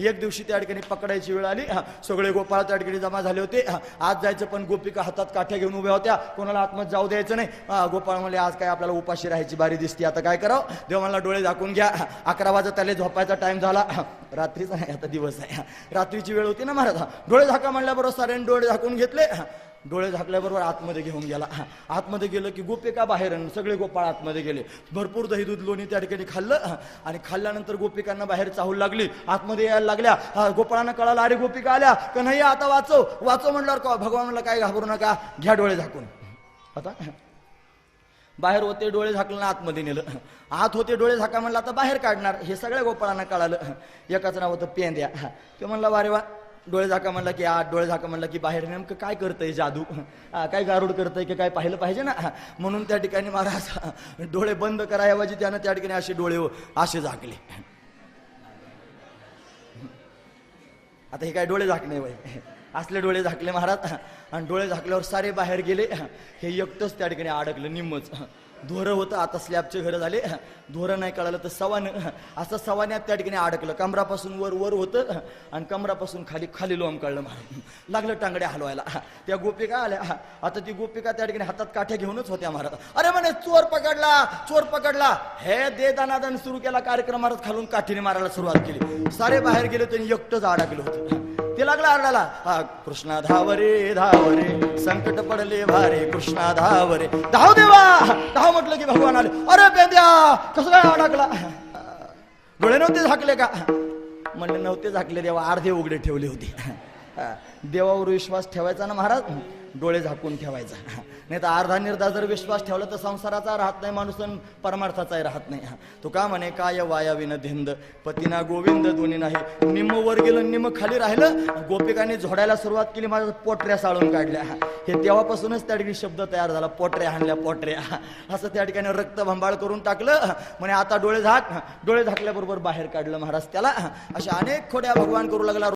एक दिवशी त्या ठिकाणी पकडायची वेळ आली. सगळे गोपाळ त्या ठिकाणी जमा झाले होते. आज जायचं पण गोपिका हातात काठ्या घेऊन उभ्या होत्या. कोणाला आत्मत जाऊ द्यायचं नाही. गोपाळ म्हणले आज काय आपल्याला उपाशी राहायची बारी दिसते. आता काय करावं? देवाला डोळे झाकून घ्या. अकरा वाजता त्याला झोपायचा टाइम झाला. रात्रीचा नाही आता दिवस आहे. हा, रात्रीची वेळ होती ना महाराज. हा, डोळे झाका म्हणल्याबरोबर साऱ्याने डोळे झाकून घेतले. डोळे झाकल्याबरोबर आतमध्ये घेऊन गेला. हा, आतमध्ये गेलं की गोपिका बाहेर सगळे गोपाळ आतमध्ये गेले. भरपूर दही दूध लोणी त्या ठिकाणी खाल्लं आणि खाल्ल्यानंतर गोपिकांना बाहेर चाहूल लागली. आतमध्ये यायला लागल्या. हा, गोपाळांना कळालं अरे गोपिका आल्या. का नाही आता वाचव. वाचव म्हणल्यावर का भगवान म्हणलं काय घाबरू नका. घ्या डोळे झाकून. आता? बाहेर होते डोळे झाकलं ना आतमध्ये नेलं. आत होते डोळे झाका म्हणलं आता बाहेर काढणार. हे सगळ्या गोपाळांना कळालं. एकाचं नाव होतं पेंद्या. ते म्हणलं वारे वा डोळे झाका म्हणलं की आत डोळे झाका म्हणलं की बाहेर नेमकं काय करतंय जादू? काय गारुड करतंय की काय पाहिलं पाहिजे ना? म्हणून त्या ठिकाणी महाराज डोळे बंद करायऐवजी त्यानं त्या ठिकाणी असे डोळे असे झाकले. आता हे काय डोळे झाकणे वय? असले डोळे झाकले महाराज आणि डोळे झाकल्यावर सारे बाहेर गेले. हे एकटंच त्या ठिकाणी अडकलं निम्मच. धोरं होतं आता स्लॅबचे घरं झाले. धोरं नाही कळालं तर सवान असं सवान्यात त्या ठिकाणी अडकलं. कमरापासून वर वर होतं आणि कमरापासून खाली खाली लोम कळलं महाराज लागलं टांगड्या हलवायला. त्या गोपिका आल्या. आता ती गोपिका त्या ठिकाणी हातात काठ्या घेऊनच होत्या महाराज अरे म्हणे चोर पकडला चोर पकडला. हे दे दानादान सुरू केला कार्यक्रम महाराज खालून काठीने मारायला सुरुवात केली. सारे बाहेर गेले त्यांनी एकटंच अडकलं होतं. ते लागलं आरडाला. हा कृष्णा धावरे धावरे. संकट पडले भारे कृष्णा धावरे. धाव देवा! धाव म्हटलं की भगवान आले. अरे पेंद्या कसं काय अडकला डोळे नव्हते झाकले का? म्हणले नव्हते झाकले देवा अर्धे उघडे ठेवले होते. देवावर विश्वास ठेवायचा ना महाराज? डोळे झाकून ठेवायचा. नाही तर अर्धा निर्धा जर विश्वास ठेवला तर संसाराचा राहत नाही माणूस आणि परमार्थाचाही राहत नाही. तो का म्हणे काय वायाविन धिंद? पतीना गोविंद दोन्ही नाही. निम्म वर गेलं निम्म खाली राहिलं गोपिकाने झोडायला सुरुवात केली माझ्या पोटऱ्या साळून काढल्या. हे तेव्हापासूनच त्या ठिकाणी शब्द तयार झाला पोटऱ्या हाणल्या पोटऱ्या. असं त्या ठिकाणी रक्त भंबाळ करून टाकलं. म्हणे आता डोळे झाक. डोळे झाकल्याबरोबर बाहेर काढलं महाराज त्याला. अशा अनेक खोड्या भगवान करू लागला.